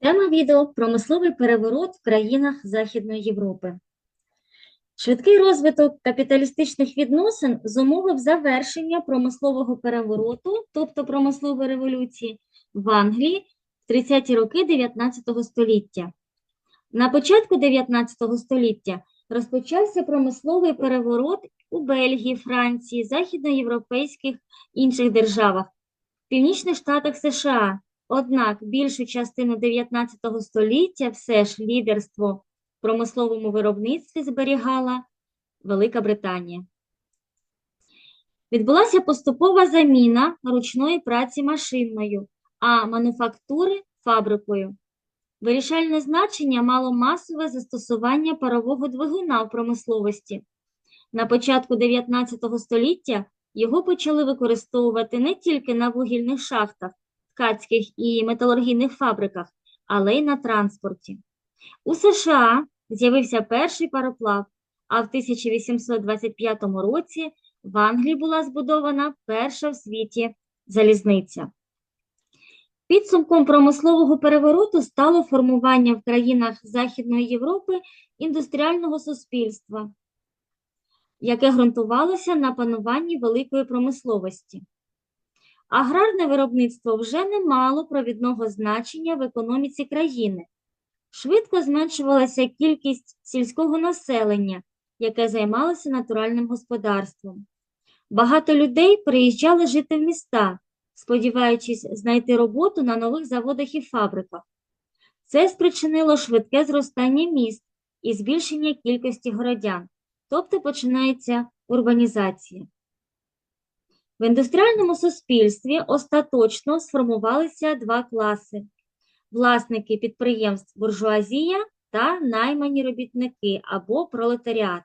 Тема відео Промисловий переворот в країнах Західної Європи. Швидкий розвиток капіталістичних відносин зумовив завершення промислового перевороту, тобто промислової революції, в Англії в 30-ті роки 19 століття. На початку 19 століття розпочався промисловий переворот у Бельгії, Франції, західноєвропейських інших державах, Північних Штатах США. Однак більшу частину 19 століття все ж лідерство в промисловому виробництві зберігала Велика Британія. Відбулася поступова заміна ручної праці машинною, а мануфактури фабрикою. Вирішальне значення мало масове застосування парового двигуна в промисловості. На початку 19 століття його почали використовувати не тільки на вугільних шахтах, ткацьких і металургійних фабриках, але й на транспорті. У США з'явився перший пароплав, а в 1825 році в Англії була збудована перша в світі залізниця. Підсумком промислового перевороту стало формування в країнах Західної Європи індустріального суспільства, яке ґрунтувалося на пануванні великої промисловості. Аграрне виробництво вже не мало провідного значення в економіці країни. Швидко зменшувалася кількість сільського населення, яке займалося натуральним господарством. Багато людей приїжджали жити в міста, сподіваючись знайти роботу на нових заводах і фабриках. Це спричинило швидке зростання міст і збільшення кількості городян, тобто починається урбанізація. В індустріальному суспільстві остаточно сформувалися два класи: власники підприємств буржуазія та наймані робітники або пролетаріат.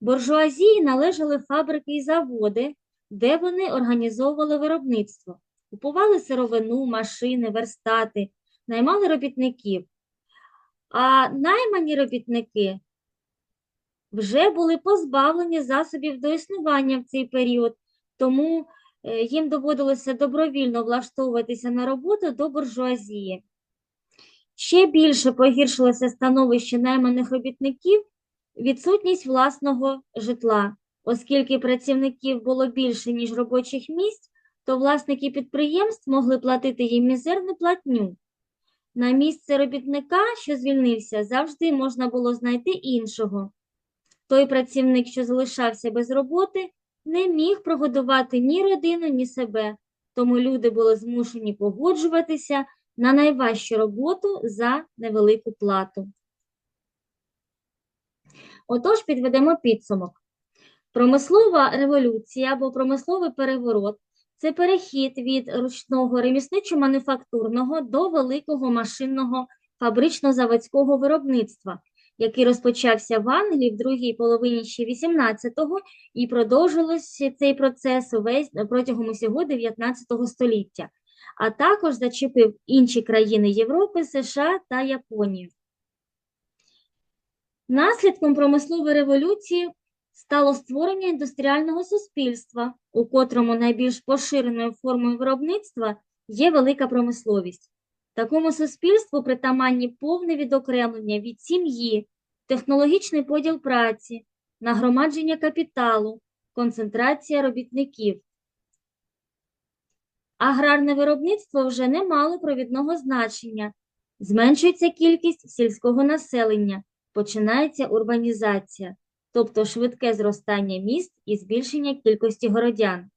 Буржуазії належали фабрики і заводи, де вони організовували виробництво, купували сировину, машини, верстати, наймали робітників. А наймані робітники вже були позбавлені засобів до існування в цей період, тому е, їм доводилося добровільно влаштовуватися на роботу до буржуазії. Ще більше погіршилося становище найманих робітників відсутність власного житла, оскільки працівників було більше, ніж робочих місць, то власники підприємств могли платити їм мізерну платню. На місце робітника, що звільнився, завжди можна було знайти іншого. Той працівник, що залишався без роботи, не міг прогодувати ні родину, ні себе, тому люди були змушені погоджуватися на найважчу роботу за невелику плату. Отож, підведемо підсумок. Промислова революція або промисловий переворот це перехід від ручного ремісничо-мануфактурного до великого машинного фабрично-заводського виробництва, який розпочався в Англії в другій половині ще 18-го і продовжилося цей процес увесь протягом усього 19 століття, а також зачепив інші країни Європи, США та Японію. Наслідком промислової революції стало створення індустріального суспільства, у котрому найбільш поширеною формою виробництва є велика промисловість. Такому суспільству притаманні повне відокремлення від сім'ї, технологічний поділ праці, нагромадження капіталу, концентрація робітників. Аграрне виробництво вже не мало провідного значення, зменшується кількість сільського населення, починається урбанізація, тобто швидке зростання міст і збільшення кількості городян.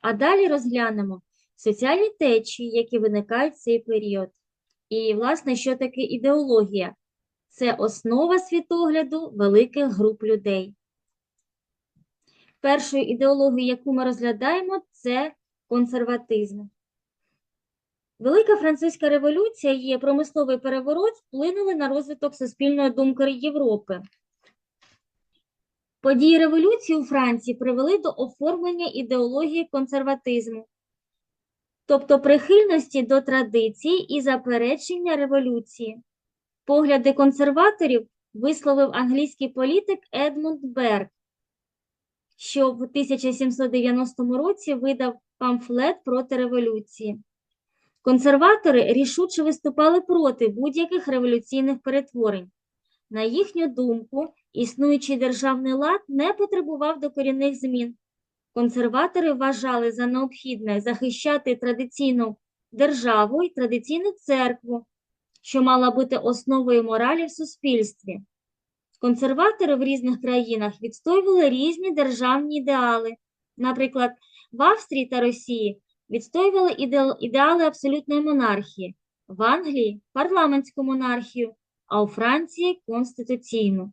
А далі розглянемо соціальні течії, які виникають в цей період. І, власне, що таке ідеологія? Це основа світогляду великих груп людей. Першою ідеологією, яку ми розглядаємо, це консерватизм. Велика французька революція і промисловий переворот вплинули на розвиток суспільної думки Європи. Події революції у Франції привели до оформлення ідеології консерватизму, тобто прихильності до традицій і заперечення революції. Погляди консерваторів висловив англійський політик Едмунд Берг. що в 1790 році видав памфлет проти революції. Консерватори рішуче виступали проти будь-яких революційних перетворень. На їхню думку, існуючий державний лад не потребував докорінних змін. Консерватори вважали за необхідне захищати традиційну державу і традиційну церкву, що мала бути основою моралі в суспільстві. Консерватори в різних країнах відстоювали різні державні ідеали. Наприклад, в Австрії та Росії відстоювали ідеали абсолютної монархії, в Англії парламентську монархію, а у Франції конституційну.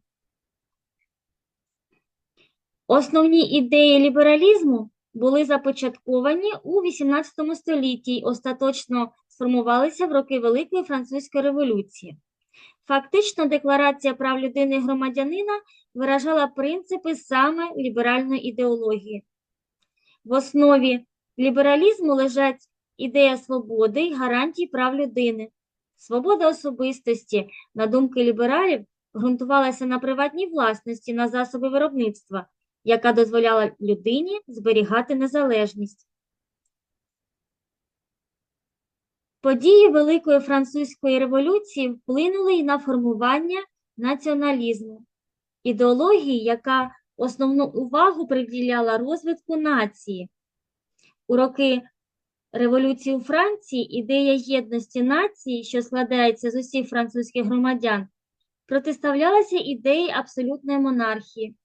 Основні ідеї лібералізму були започатковані у XVIII столітті й остаточно сформувалися в роки Великої Французької революції. Фактично, Декларація прав людини і громадянина виражала принципи саме ліберальної ідеології. В основі лібералізму лежать ідея свободи й гарантій прав людини. Свобода особистості, на думки лібералів, ґрунтувалася на приватній власності на засоби виробництва, яка дозволяла людині зберігати незалежність. Події Великої Французької революції вплинули й на формування націоналізму, ідеології, яка основну увагу приділяла розвитку нації. У роки революції у Франції ідея єдності нації, що складається з усіх французьких громадян, протиставлялася ідеї абсолютної монархії.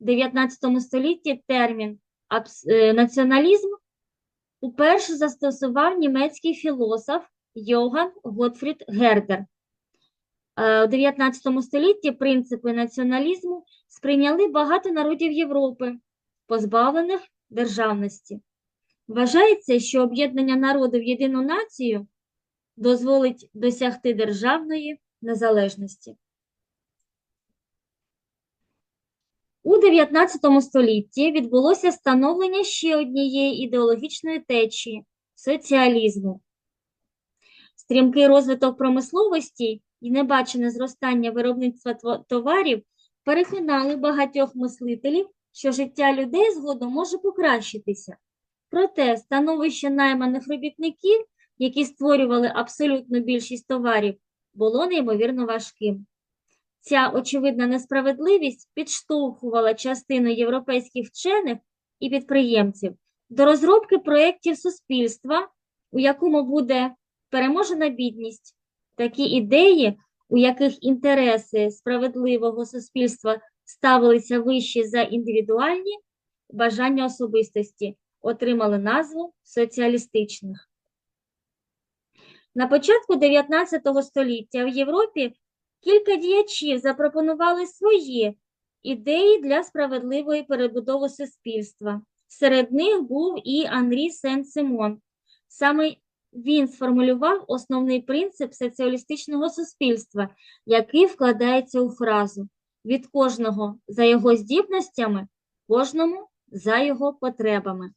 В 19 столітті термін е, націоналізм уперше застосував німецький філософ Йоган Готфрід Гердер. Е, У 19 столітті принципи націоналізму сприйняли багато народів Європи, позбавлених державності. Вважається, що об'єднання народу в єдину націю дозволить досягти державної незалежності. У 19 столітті відбулося становлення ще однієї ідеологічної течії соціалізму. Стрімкий розвиток промисловості і небачене зростання виробництва товарів переконали багатьох мислителів, що життя людей згодом може покращитися. Проте становище найманих робітників, які створювали абсолютну більшість товарів, було неймовірно важким. Ця очевидна несправедливість підштовхувала частину європейських вчених і підприємців до розробки проєктів суспільства, у якому буде переможена бідність. Такі ідеї, у яких інтереси справедливого суспільства ставилися вище за індивідуальні бажання особистості, отримали назву соціалістичних. На початку 19 століття в Європі кілька діячів запропонували свої ідеї для справедливої перебудови суспільства. Серед них був і Анрі Сен-Симон. Саме він сформулював основний принцип соціалістичного суспільства, який вкладається у фразу від кожного за його здібностями, кожному за його потребами.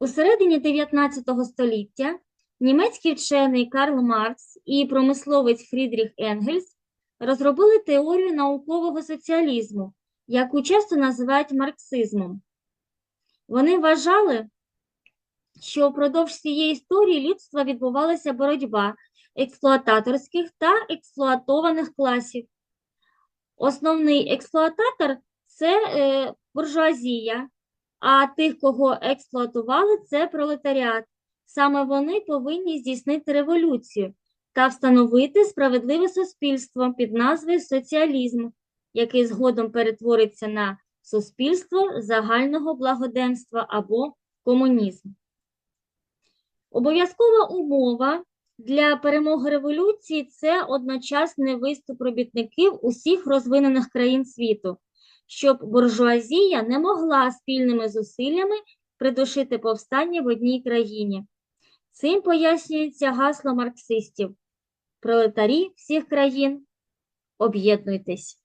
У середині 19 століття німецький вчений Карл Маркс і промисловець Фрідріх Енгельс розробили теорію наукового соціалізму, яку часто називають марксизмом. Вони вважали, що впродовж цієї історії людства відбувалася боротьба експлуататорських та експлуатованих класів. Основний експлуататор це е, буржуазія, а тих, кого експлуатували, це пролетаріат. Саме вони повинні здійснити революцію та встановити справедливе суспільство під назвою соціалізм, який згодом перетвориться на суспільство загального благоденства або комунізм. Обов'язкова умова для перемоги революції це одночасний виступ робітників усіх розвинених країн світу, щоб буржуазія не могла спільними зусиллями придушити повстання в одній країні. Цим пояснюється гасло марксистів пролетарі всіх країн, об'єднуйтесь.